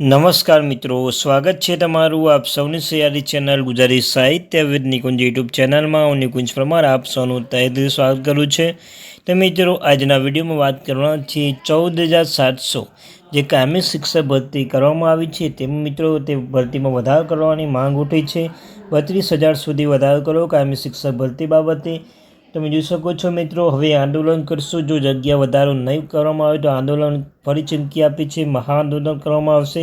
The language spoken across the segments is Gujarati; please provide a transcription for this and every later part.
નમસ્કાર મિત્રો, સ્વાગત છે તમારું આપ સૌની સૈયારી ચેનલ ગુજરાતી સાહિત્ય વિદ નિકુંજ યુટ્યુબ ચેનલમાં. હું નિકુંજ પરમાર, આપ સૌનું તહેદિલ સ્વાગત કરું છે. તો મિત્રો, આજના વિડીયોમાં વાત કરવાના છીએ ચૌદ હજાર સાતસો, જે કાયમી શિક્ષક ભરતી કરવામાં આવી છે. તેમ મિત્રો, તે ભરતીમાં વધારો કરવાની માંગ ઉઠી છે. બત્રીસ હજાર સુધી વધારો કરો કાયમી શિક્ષક ભરતી બાબતે. તમે જોઈ શકો છો મિત્રો, હવે આંદોલન કરશો. જો જગ્યા વધારો નહીં કરવામાં આવે તો આંદોલન ફરી ચીમકી આપી છે. મહાઆંદોલન કરવામાં આવશે.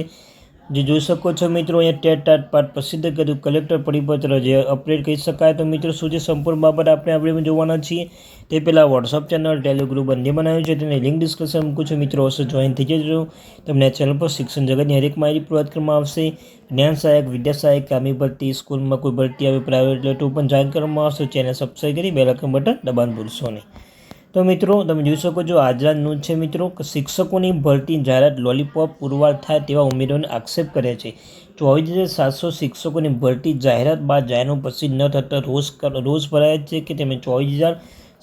જે, જોઈ શકો છો મિત્રો, અહીંયા ટેટ ટાટ પાઠ પ્રસિદ્ધ કર્યું. કલેક્ટર પરિપત્ર જે અપડેટ કહી શકાય તો મિત્રો, શું છે સંપૂર્ણ બાબત આપણે આપણે જોવાના છીએ, તે પહેલાં વોટ્સઅપ ચેનલ ટેલિગ્રુપ બંને બનાવ્યું છે તેને લિંક ડિસ્કશન મૂકું છું. મિત્રો અવશ્ય જોઈન થઈ જજો. તમને ચેનલ પર શિક્ષણ જગતની હરેક માહિતી પ્રોવાઈડ કરવામાં આવશે. જ્ઞાન સહાયક, વિદ્યા સહાયક, કામી ભરતી, સ્કૂલમાં કોઈ ભરતી આવે પ્રાઇવેટ લેટર પણ જાહેર કરવામાં આવશે. ચેનલ સબસ્ક્રાઈબ કરી બે લાખ બટન દબાણ ભૂલશો નહીં. તો મિત્રો, તમે જોઈ શકો છો આજના ન્યૂઝ છે મિત્રો શિક્ષકોની ભરતી જાહેરાત લોલીપોપ પુરવાર થાય તેવા ઉમેદવારોને આક્ષેપ કરે છે. ચોવીસ હજાર સાતસો શિક્ષકોની ભરતી જાહેરાત બાદ જાહેરનો પ્રસિદ્ધ ન થતાં રોષ રોષ ભરાય છે કે તમે ચોવીસ હજાર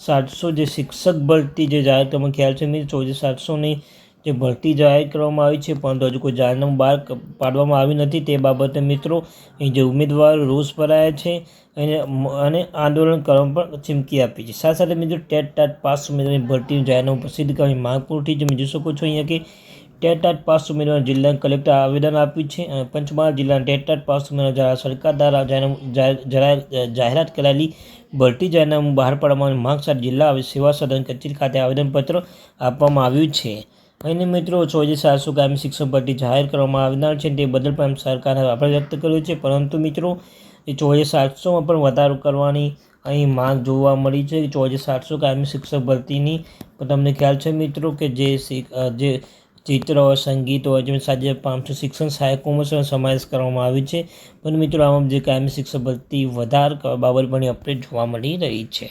સાતસો જે શિક્ષક ભરતી જે જાહેર તમે ખ્યાલ છે મિત્રો, ચોવીસ સાતસોની જે ભરતી જાહેર કરવામાં આવી છે, પરંતુ હજુ કોઈ જાહેરનામું બહાર પાડવામાં આવી નથી. તે બાબતે મિત્રો, અહીં જે ઉમેદવાર રોષ ભરાયા છે અને અને આંદોલન કરવા પણ ચીમકી આપી છે. સાથે સાથે મિત્રો, ટેટ ટાટ પાસ ઉમેદવારની ભરતીનું જાહેરનામું પ્રસિદ્ધ કરવાની માંગ પૂરતી તમે જોઈ શકો છો અહીંયા કે ટેટ ટાટ પાસ ઉમેદવાર જિલ્લા કલેક્ટર આવેદન આપ્યું છે અને પંચમહાલ જિલ્લાના ટેટ ટાટ પાસ ઉમેદવાર દ્વારા સરકાર દ્વારા જાહેરાત કરાયેલી ભરતી જાહેરનામું બહાર પાડવાની માંગ સાથે જિલ્લા સેવા સદન કચેરી ખાતે આવેદનપત્ર આપવામાં આવ્યું છે. અને મિત્રો ચોવીસ સાતસો કાયમી શિક્ષણ ભરતી જાહેર કરવામાં આવનાર છે તે બદલ પણ સરકારે આભાર વ્યક્ત કર્યો છે. પરંતુ મિત્રો, એ ચોવીસ સાતસોમાં પણ વધારો કરવાની અહીં માંગ જોવા મળી છે. ચોવીસ સાતસો કાયમી શિક્ષક ભરતીની તમને ખ્યાલ છે મિત્રો કે જે જે ચિત્ર હોય સંગીત હોય જેમ સાજે પાંચસો શિક્ષણ સહાયકોમાં સમાવેશ કરવામાં આવ્યો છે. પણ મિત્રો, આમાં જે કાયમી શિક્ષક ભરતી વધાર બાબત પણ અપડેટ જોવા મળી રહી છે.